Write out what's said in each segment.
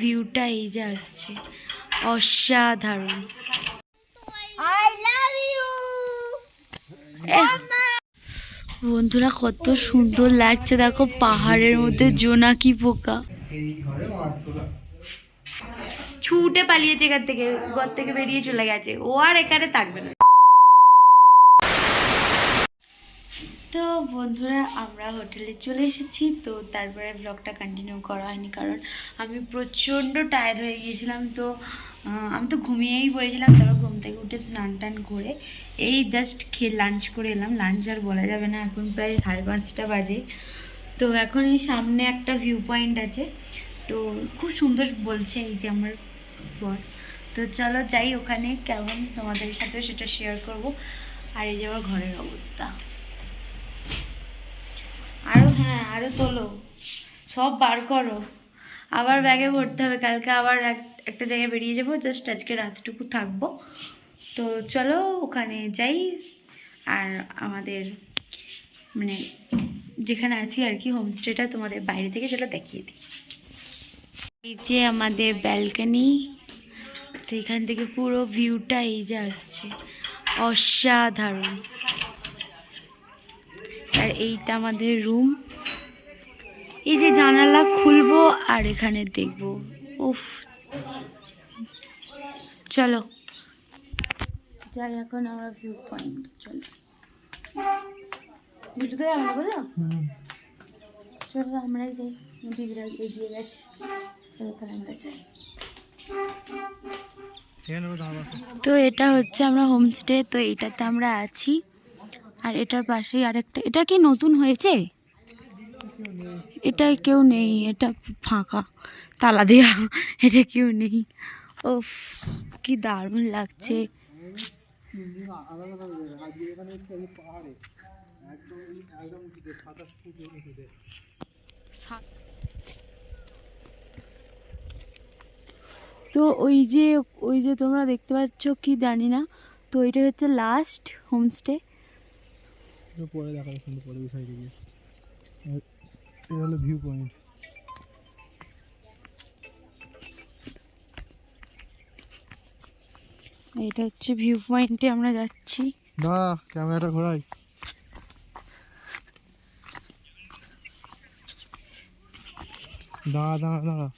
ভিউটা এই যে আসছে। অসাধারণ। আই লাভ ইউ এহ, বন্ধুরা কত সুন্দর লাগছে। দেখো পাহাড়ের মধ্যে জোনাকি পোকা। ছুটে পালিয়েছে এখান থেকে ঘর থেকে বেরিয়ে চলে গেছে। ও আর এখানে থাকবে না। তো বন্ধুরা, আমরা হোটেলে চলে এসেছি। তো তারপরে ব্লগটা কন্টিনিউ করা হয়নি কারণ আমি প্রচণ্ড টায়ার্ড হয়ে গিয়েছিলাম। তো আমি তো ঘুমিয়েই পড়েছিলাম। তারপর ঘুম থেকে উঠে স্নান টান করে এই জাস্ট খেয়ে লাঞ্চ করে এলাম। লাঞ্চ আর বলা যাবে না, এখন প্রায় সাড়ে পাঁচটা বাজে। তো এখন এই সামনে একটা ভিউ পয়েন্ট আছে। তো খুব সুন্দর বলছে এই যে আমার বর। তো চলো যাই ওখানে, কেমন তোমাদের সাথে সেটা শেয়ার করব। আর এই যে আমার ঘরের অবস্থা। আরও হ্যাঁ আরও তোলো। সব বার করো। আবার ব্যাগে ভরতে হবে। কালকে আবার এক- একটা জায়গায় বেরিয়ে যাব। জাস্ট আজকে রাতটুকু থাকব। তো চলো ওখানে যাই। আর আমাদের মানে যেখানে আছি আর কি হোমস্টেটা তোমাদের বাইরে থেকে সেটা দেখিয়ে দিই। এই যে আমাদের ব্যালকানি তো এখান থেকে পুরো ভিউটা এই যে আসছে। অসাধারণ। আর এইটা আমাদের রুম এই যে জানালা খুলবো আর এখানে দেখব। উফ। চলো। যাই এখন আমরা ভিউ পয়েন্ট চলো। দুটোতে আমরা বলো? চলো আমরাই যাই। দিদিরা এগিয়ে গেছে। চলো তাহলে আমরা যাই। তো এটা হচ্ছে আমরা হোমস্টে তো এইটাতে আমরা আছি। আর এটার পাশেই আরেকটা, এটা কি নতুন হয়েছে? এটাই কেউ নেই, এটা ফাঁকা, তালা দেয়া, এটা কেউ নেই। ওফ কি দারুণ লাগছে। তো ওই যে ওই যে তোমরা দেখতে পাচ্ছ, কি জানি না। তো এটা হচ্ছে লাস্ট হোমস্টে পরে দেখা কিন্তু পরে বিষয় দিকে এটা হলো ভিউ পয়েন্ট। এটা হচ্ছে ভিউ পয়েন্টে আমরা যাচ্ছি। না ক্যামেরাটা ঘোরাই। দাঁড়া দাঁড়া দাঁড়া।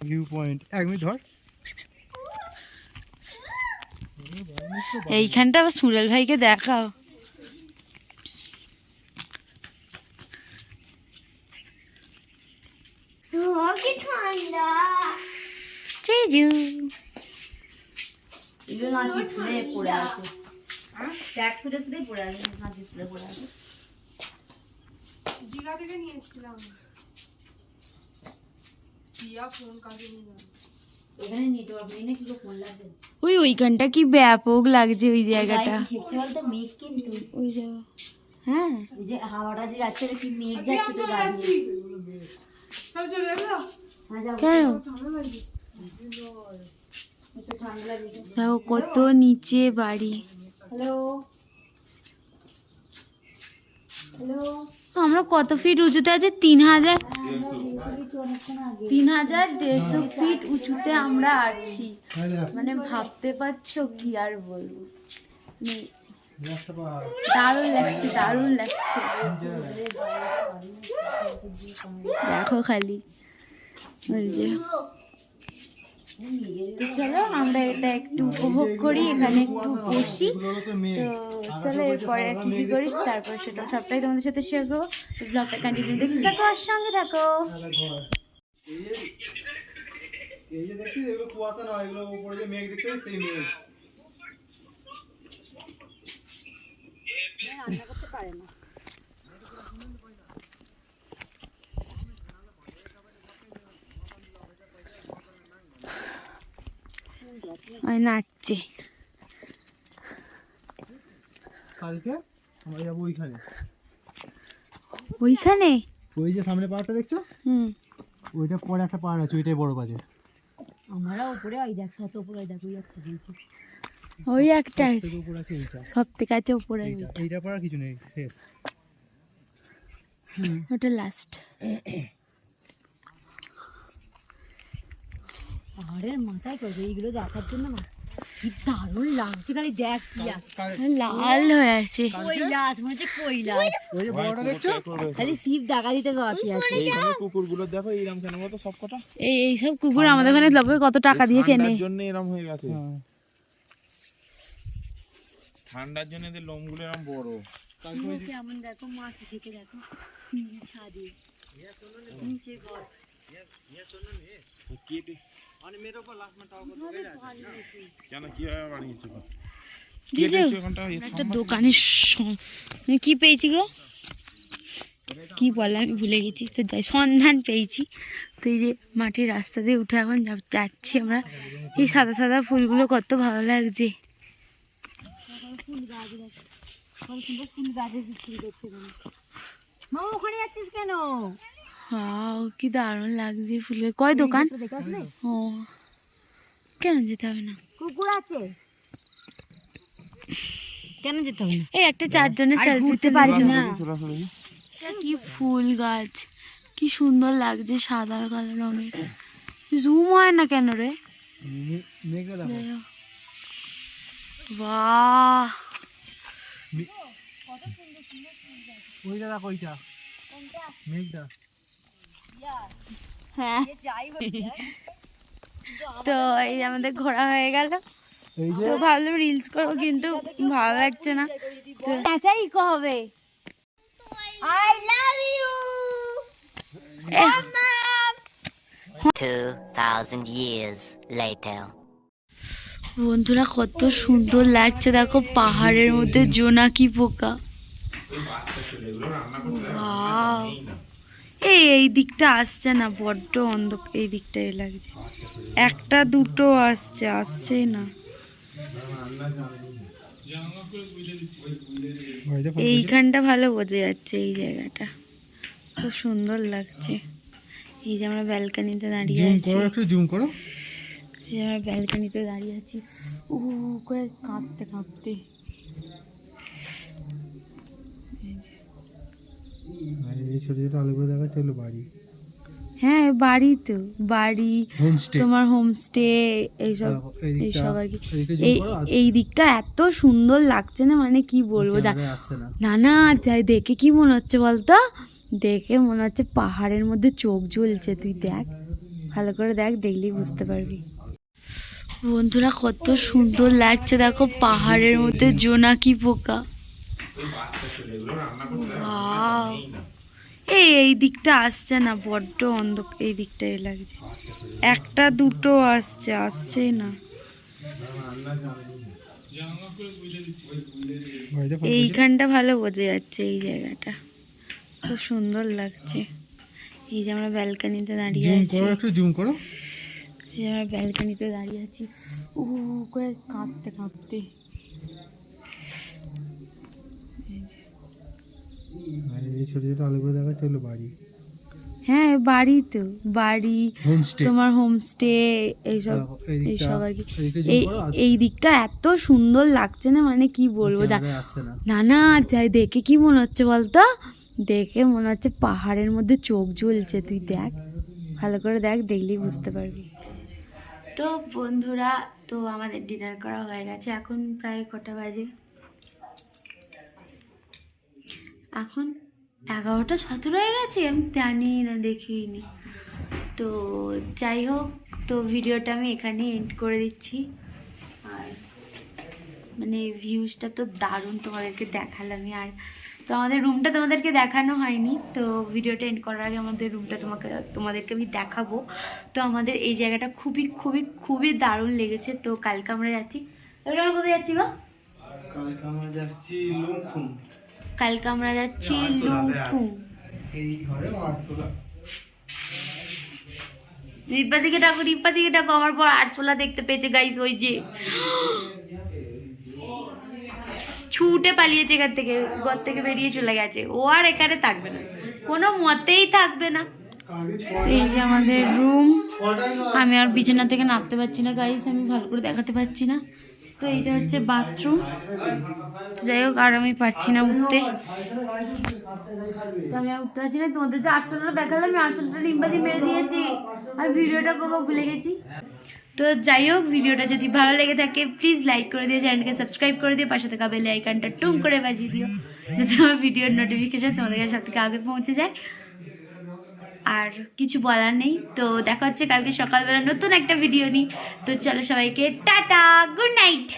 ভিউ পয়েন্ট এক মিনিট ধর। এইখানটা আবার সুরেল ভাইকে দেখাও। পড়ে আছে। আছে। দীঘা থেকে নিয়ে এসেছিলাম দিয়া ফোন কাজে নিয়ে যাবে এখানে নেটওয়ার্ক নেই না কিলো ফোন লাগবে ওই ওইখানটা কি ব্যাপক লাগছে ওই জায়গাটা খেপছে বলতে মেঘ কিন্তু ওই জায়গা হ্যাঁ এই যে হাওয়াটা যে যাচ্ছে না কি মেঘ যাচ্ছে তো গা দিয়ে। চলো চলে যাব হ্যাঁ যাব কেন ঠান্ডা লাগবে একটু ঠান্ডা লাগবে দেখো কত নিচে বাড়ি হ্যালো হ্যালো আমরা কত ফিট উঁচুতে আছে? তিন হাজার তিন হাজার দেড়শো ফিট উঁচুতে আমরা আছি। মানে ভাবতে পারছ কি আর বলব? দারুণ লাগছে দারুণ লাগছে। দেখো খালি। তো চলো আমরা এটা একটু উপভোগ করি এখানে একটু বসি। তো চলো এরপরে আর কি কি করিস তারপর সেটা সবটাই তোমাদের সাথে শেয়ার করব। তো ব্লগটা কন্টিনিউ দেখতে থাকো আর সঙ্গে থাকো। এই যে দেখছিস এগুলো কুয়াশা না এগুলো উপরে যে মেঘ দেখতে সেই মেঘ। ওই নাচছে। কালকে? আমরা যাব ওইখানে। ওইখানে? ওই যে সামনে পাহাড়টা দেখছ? হুম। ওইটা পরে একটা পাহাড় আছে ওইটাই বড় আছে আমরা উপরে ওই দেখ শত উপরে ওই দেখ ওই একটা দিয়েছি ওই একটা সব থেকে আছে উপরে এইটা। আর কিছু নেই শেষ। ওটা লাস্ট পাহাড়ের মাথায় করবে এইগুলো দেখার জন্য না কি দারুণ লাগছে। খালি দেখ লাল হয়ে আছে। কৈলাস মনে হচ্ছে কৈলাস। খালি শিব দেখা দিতে বাকি আছে। কুকুরগুলো দেখো এইরকম কেন বলতো সব কটা? এই এইসব কুকুর আমাদের ওখানে লোকে কত টাকা দিয়ে কেনে। ঠান্ডার জন্য এরকম হয়ে গেছে। হ্যাঁ। ঠান্ডার জন্য এদের লোমগুলো এরকম বড়। কেমন দেখো মাটি থেকে দেখো? সিঁড়ি ছাদে। নিচে ঘর। এ একটা দোকানের কি পেয়েছি গো? কি বলে আমি ভুলে গেছি। তো যাই সন্ধান পেয়েছি। তো এই যে মাটির রাস্তা দিয়ে উঠে এখন যা- যাচ্ছি আমরা। এই সাদা সাদা ফুলগুলো কত ভালো লাগছে। ফুল গাছ ফুল গাছের বিক্রি করছে মা ওখানে যাচ্ছিস কেন? হাও কি দারুণ লাগছে ফুলের। কয় দোকান? ও কেন যেতে হবে না? কুকুর আছে। কেন যেতে হবে না? এই একটা চারজনের সেলফি তুলে পারছি। না। কি ফুল গাছ? কি সুন্দর লাগছে সাদা কালো রঙের। জুম হয় না কেন রে। বাহ! ওইটা দেখো ওইটা মেঘটা হ্যাঁ। তো এই যে আমাদের ঘোরা হয়ে গেল। তো ভাবলাম রিলস করব কিন্তু ভালো লাগছে না। তো চাচাই হবে I love you. 2,000 years later. বন্ধুরা কত সুন্দর লাগছে দেখো পাহাড়ের মধ্যে জোনাকি পোকা। Wow! এই এই দিকটা আসছে না বড্ড অন্ধ এই দিকটাই লাগছে। একটা দুটো আসছে আসছেই না। এইখানটা ভালো বোঝা যাচ্ছে এই জায়গাটা। খুব সুন্দর লাগছে। এই যে আমরা ব্যালকানিতে দাঁড়িয়ে আছি। জুম করো। এই যে আমরা ব্যালকানিতে দাঁড়িয়ে আছি। উ করে কাঁপতে কাঁপতে। ছোট ছোট আলুগুলো দেখাচ্ছে হলো বাড়ি। হ্যাঁ বাড়ি তো বাড়ি তোমার হোমস্টে এইসব এই দিকটা- এইসব আর কি। এই এই দিকটা এত সুন্দর লাগছে না মানে কি বলব না। না যাই দেখে কি মনে হচ্ছে বলতো? দেখে মনে হচ্ছে পাহাড়ের মধ্যে চোখ জ্বলছে তুই দেখ ভালো করে দেখ দেখলেই বুঝতে পারবি। বন্ধুরা কত সুন্দর লাগছে দেখো পাহাড়ের মধ্যে জোনাকি পোকা! এই এই দিকটা আসছে না বড্ড অন্ধ এই দিকটাই লাগছে। একটা দুটো আসছে আসছেই না। এইখানটা ভালো বোঝা যাচ্ছে এই জায়গাটা। খুব সুন্দর লাগছে। এই যে আমরা ব্যালকানিতে দাঁড়িয়ে আছি। একটু জুম করো। এই যে আমরা ব্যালকানিতে দাঁড়িয়ে আছি। উ করে কাঁপতে কাঁপতে। এই ছোট ছোট আলুগুলো দেখাচ্ছে হলো বাড়ি। হ্যাঁ বাড়ি তো বাড়ি তোমার হোমস্টে এইসব এই দিকটা- এইসব আর কি। এই এই দিকটা এত সুন্দর লাগছে না মানে কি বলব যা না। না না যাই দেখে কি মনে হচ্ছে বলতো? দেখে মনে হচ্ছে পাহাড়ের মধ্যে চোখ জ্বলছে তুই দেখ ভালো করে দেখ দেখলেই বুঝতে পারবি। তো বন্ধুরা তো আমাদের ডিনার করা হয়ে গেছে এখন প্রায় কটা বাজে। এখন এগারোটা সতেরো হয়ে গেছে, আমি জানি না দেখিনি তো যাই হোক, তো ভিডিওটা আমি এখানেই এন্ড করে দিচ্ছি। আর মানে ভিউজটা তো দারুণ তোমাদেরকে দেখালামই আর তো আমাদের রুমটা তোমাদেরকে দেখানো হয়নি, তো ভিডিওটা এন্ড করার আগে আমাদের রুমটা তোমাকে, তোমাদেরকে আমি দেখাবো। তো আমাদের এই জায়গাটা খুবই খুবই খুবই দারুণ লেগেছে, তো কালকে আমরা যাচ্ছি। কালকে আমরা কোথায় যাচ্ছি গো? কালকে আমরা যাচ্ছি লুমথুম কালকে আমরা যাচ্ছি লুথু। রিপ্পা দিকে ডাকো রিপ্পা দিকে ডাকো আমার পর আরচোলা দেখতে পেয়েছে গাইস ওই যে। ছুটে পালিয়েছে এখান থেকে ঘর থেকে বেরিয়ে চলে গেছে। ও আর এখানে থাকবে না। কোনো মতেই থাকবে না। তো এই যে আমাদের রুম আমি আর বিছানা থেকে নামতে পারছি না গাইস আমি ভালো করে দেখাতে পারছি না। তো এইটা হচ্ছে বাথরুম যাই হোক, আর আমি পারছি না উঠতে। তো আমি উঠতে পারছি না, তোমাদের যে আসলটা দেখালাম, আমি আসলটা ডিম্বা দিয়ে মেরে দিয়েছি। আর ভিডিওটা করব ভুলে গেছি। তো যাই হোক, ভিডিওটা যদি ভালো লেগে থাকে প্লিজ লাইক করে দিও চ্যানেলকে সাবস্ক্রাইব করে দিও, পাশে থাকা বেল আইকনটা টুম করে বাজিয়ে দিও। যাতে আমার ভিডিওর নোটিফিকেশন তোমাদের সব থেকে আগে পৌঁছে যায়। আর কিছু বলার নেই। তো দেখা হচ্ছে কালকে সকালবেলা নতুন একটা ভিডিও নিই তো চলো সবাইকে টাটা গুড নাইট